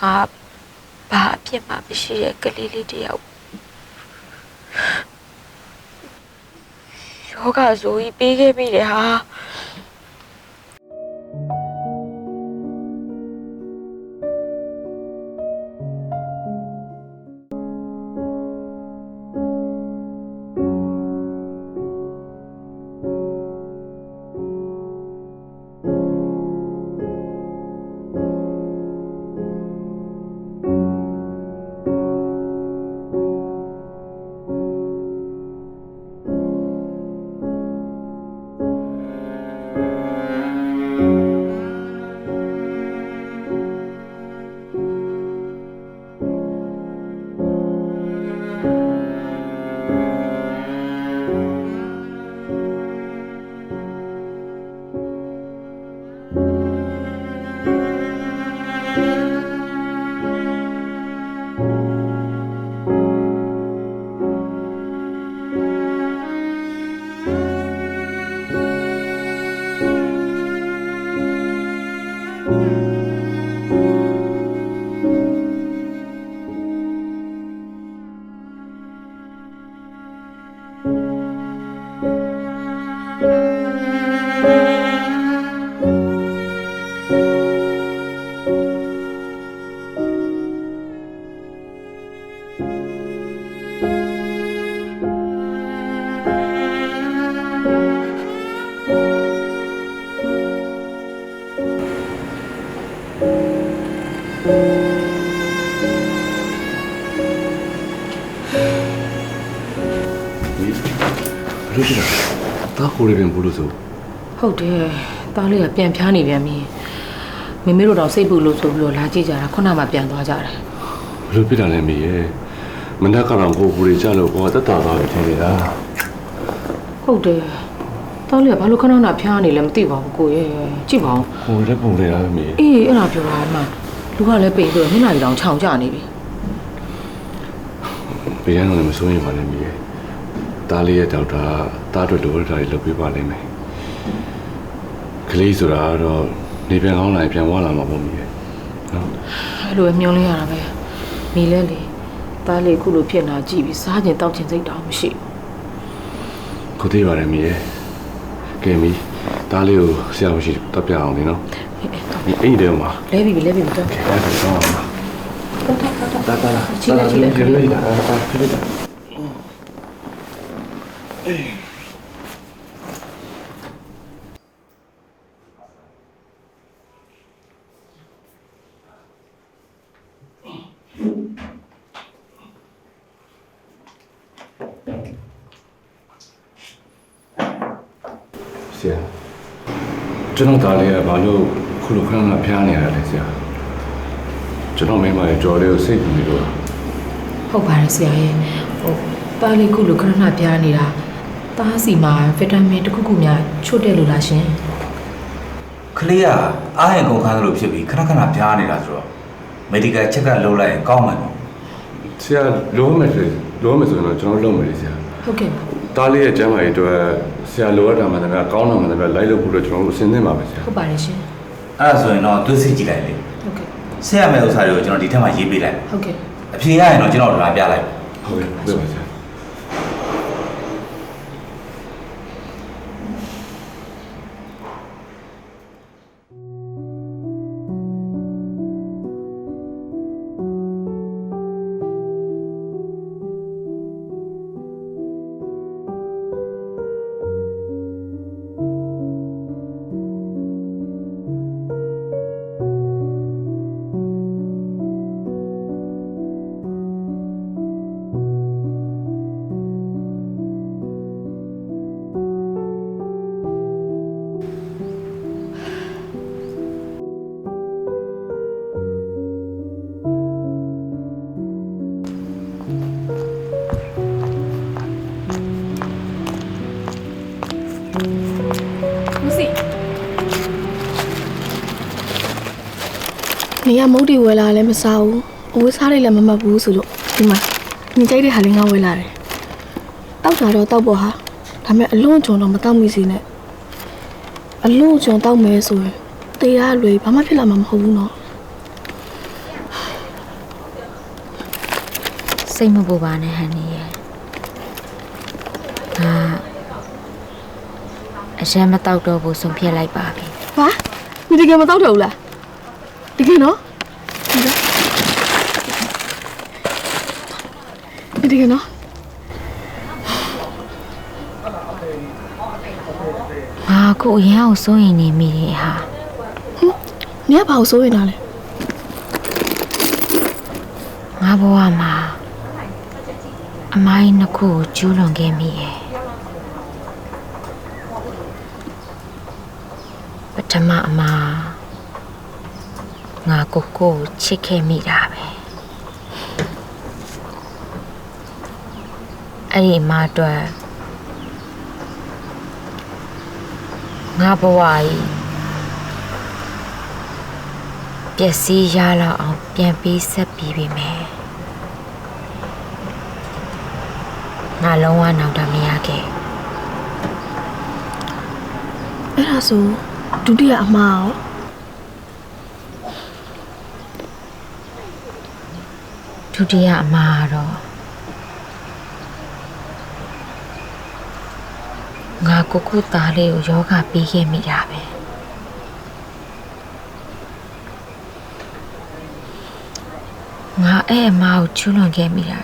ငါဘာအပြစ်မှမရှိတဲ့ကလေးလေးတစ်ယောက်ယောဂဇိုးကြီးပေးခဲ့ပြီလေဟာ ဘလို့ဖြစ်တာတာကိုရပြန်ဘူးလို့ဆိုဟုတ်တယ်တားလေးကပြန်ဖြားနေပြန်ပြီမမေတို့တော့စိတ်ပူလို့ဆိုပြီးတော့လာကြည့်ကြတာခုနမှပြန်သွားကြတယ်ဘလို့ဖြစ်တာလဲမေရဲ့မနေ့ကတော့ကိုဘူးတွေကြလို့ကိုကတက်တာတော့ထင်နေတာဟုတ်တယ်တားလေးကဘာလို့ခဏခဏဖြားနေလဲမသိပါဘူးကိုရဲ့ကြည့်ပါဦးကိုလည်းပုံနေတာမေအေးအဲ့ဒါပြောတာမှ လူကလည်းပိန်ပြီးတော့မျက်နှာကြီးတောင်ခြောင်ကြနေပြီဘေးကတော့လည်းမစိုးရင်ပါနဲ့မေရဲ့တားလေးရဲ့ဒေါက်တာတားအတွက်လိုရတာတွေလုပ်ပေးပါလိမ့်မယ်ကလေးဆိုတာကတော့နေပြန်ကောင်းလာရင်ပြန်ဝလာမှာပေါ့မေရဲ့နော်အဲ့လိုပဲမျောလင်းရတာပဲမိလဲလေတားလေးခုလိုဖြစ်လာကြည့်ပြီးစားကျင်တောက်ကျင်စိတ်တောင်မရှိဘူးကိုသေးပါတယ်မေရဲ့ကဲမီတားလေးကိုဆရာမရှိတက်ပြအောင်လေနော်အေးအေးတော့ ဒီအိမ်တဲမှာလဲပြီလဲပြီမတော်အဲ့ဒါတော့မှာတော့တော့တော့တာတာလာချိလိုက်ချိလိုက်ချိလိုက်တာတာချိလိုက်တာဆရာကျွန်တော်သားလေးကဘာလို့ ခုလိုခဏခဏဖျားနေရလဲဆရာကျွန်တော်မိမရဲ့ကြော်လေးကိုစိတ်ပူနေလို့ဟုတ်ပါတယ်ဆရာရဲ့ဟိုတားလေးခုလိုခဏခဏပြားနေတာတားစီမှာဗီတာမင်တစ်ခုခုများချို့တဲ့လို့လားရှင်ကလေးကအားရင်ကုန်ခန်းလို့ဖြစ်ပြီးခဏခဏပြားနေတာဆိုတော့ medical check up လုပ်လိုက်ရင်ကောင်းမယ်ပေါ့ဆရာလိုမယ်ဆိုလိုမယ်ဆိုရင်တော့ကျွန်တော်လုပ်မယ်လေဆရာဟုတ်ကဲ့ပါသားလေးရဲ့ကျန်းမာရေးအတွက်ဆရာလိုအပ်တာမှန်တယ်ကောင်းတာမှန်တယ်လိုက်လို့ဖို့တော့ကျွန်တော်တို့အစဉ်သင့်ပါပဲဆရာဟုတ်ပါတယ်ရှင် အဲ့ဒါဆိုရင်တော့သွေးစစ်ကြည့်လိုက်လေဟုတ်ကဲ့ဆက်ရမယ့်ဥစ္စာတွေကိုကျွန်တော်ဒီထက်မှရေးပေးလိုက်ဟုတ်ကဲ့အဖြေရရင်တော့ကျွန်တော်လာပြလိုက်ဟုတ်ကဲ့ဟုတ်ပါဆရာ ရမုတ်တီဝယ်လာလည်းမစားဘူးအဝေးစားတွေလည်းမမှတ်ဘူးဆိုလို့ဒီမှာနေကြိုက်တဲ့ဟာလေးငါဝယ်လာတယ်တောက်တာတော့တောက်ပေါ်ဟာဒါပေမဲ့အလွန်ကြုံတော့မတောက်မိစေနဲ့အလွန်ကြုံတောက်မယ်ဆိုရင်တေးရလွယ်ဘာမှဖြစ်လာမှာမဟုတ်ဘူးနော်စိတ်မပူပါနဲ့ဟန်နီရဲ့ငါအရင်မတောက်တော့ဘူးဆုံးဖြတ်လိုက်ပါပြီဟာဒီတကယ်မတော့တော့ဘူးလား တကယ်နော်ဒီတကယ်နော်ငါအခုအရင်အောင်စိုးရင်နေမိတယ်ဟာနင်ကဘာလို့စိုးရင်တာလဲငါဘဝမှာအမိုင်းနှစ်ခုကိုကျူးလွန်ခဲ့မိရဲ့ပထမအမှား ငါကိုကိုကိုချစ်ခဲ့မိတာပဲအဲ့ဒီအမှားအတွက်ငါဘဝကြီးပျက်စီးရလောက်အောင်ပြန်ပြီးဆက်ပြီးပြီမယ်ငါလုံးဝနောက်တာမရခဲ့အဲ့ဒါဆိုဒုတိယအမှားရော ဒုတိယအမှားကတော့ငါကိုကိုသားလေးကိုယောဂပေးခဲ့မိတာပဲငါအဲ့အမားကိုချွလွန်ခဲ့မိတာ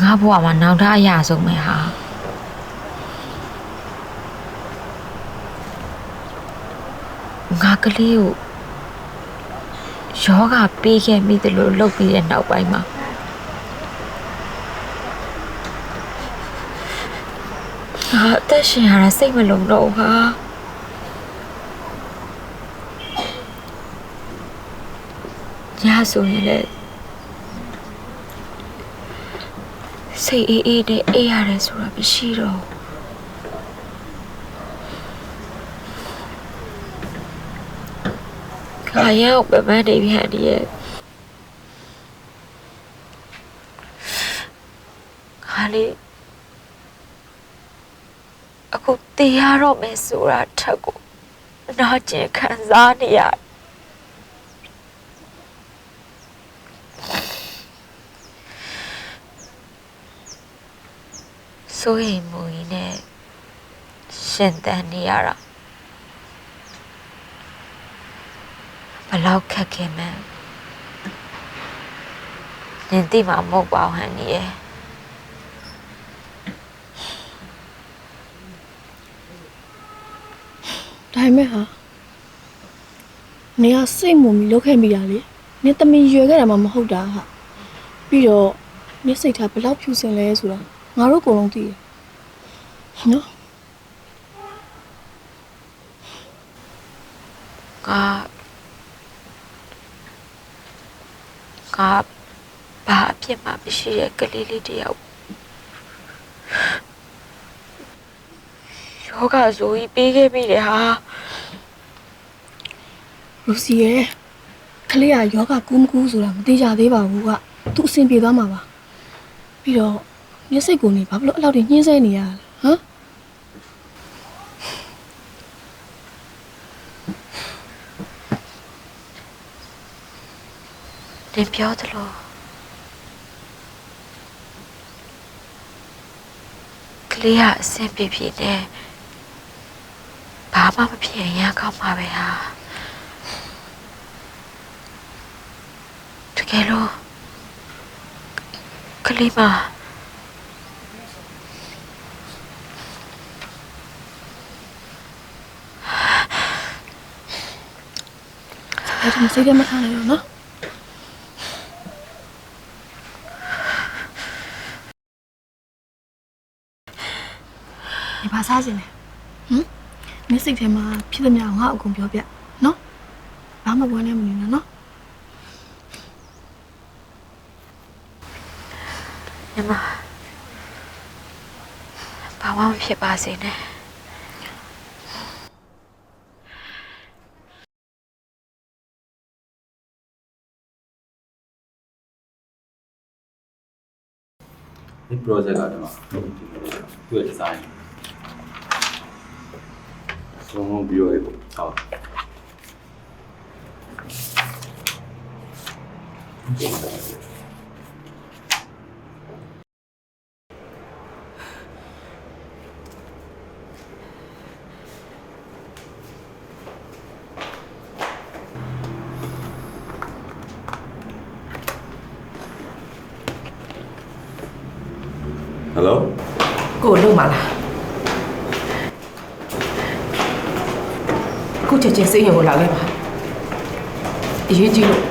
ငါဘဝမှာနောက်တာအရာဆုံးပဲဟာငါကလေးကို ယောဂပေးခဲ့မိတယ်လို့လုပ်ပြီးတဲ့နောက်ပိုင်းမှာအာအသက်ရှင်ရတာစိတ်မလုံတော့ဘူးဟာညဆိုရင်လည်းစိတ်အေးအေးနဲ့အေးရတယ်ဆိုတာမရှိတော့ ဘူးခါရောက်ပမန်းနေပြန်ဒီရဲ့ခါလေးအခုတရားတော့မယ်ဆိုတာထက်ကိုနာကျင်ခံစားနေရတယ်စိုးရိမ်မှုကြီးနဲ့ရှင်သန်နေရတာ ဘယ်လောက်ခက်ခဲမှန်းနင်သိမှာမဟုတ်ပါဘူးဟန်နီရဲ့ဒါပေမဲ့ဟာနင်ကစိတ်မုံပြီးလုပ်ခဲ့မိတာလေနင်တမင်ရွယ်ခဲ့တာမှမဟုတ်တာဟာပြီးတော့နင်စိတ်ထားဘယ်လောက်ဖြူစင်လဲဆိုတာငါတို့အကုန်လုံးသိတယ်နော် က ကဘာအဖြစ်မှမရှိတဲ့ကလေးလေးတယောက်ယောဂဇိုးကြီးပေးခဲ့မိတယ်ဟာလူစီရဲ့ကလေးကယောဂကူးမကူးဆိုတာမသိကြသေးပါဘူးကသူအဆင်ပြေသွားမှာပါပြီးတော့မျက်စိကိုနေဘာဖြစ်လို့အဲ့လောက်ထိညှင်းဆဲနေရလဲဟမ် တင်ပြောသလိုကလေးကအဆင်ပြေပြေနဲ့ဘာမှမဖြစ်ရင်ရကောင်းမှာပဲဟာတကယ်လို့ကလေးမအဲ့ဒါစိတ်ထဲမထားလိုက်တော့နော် ဘာစားခြင်းလဲဟမ်မင်းစိတ်ထဲမှာဖြစ်သမျှငါ့အကုန်ပြောပြနော်ဘာမှဝမ်းနေမနေနဲ့နော်ညီမဘာမှမဖြစ်ပါစေနဲ့ဒီ project ကတော့သူ့ရဲ့ design 东风比我也好。Hello 给我录满了。 ခုချက်ချင်းစိတ်ရုံကိုလာခဲ့ပါအရေးကြီးလို့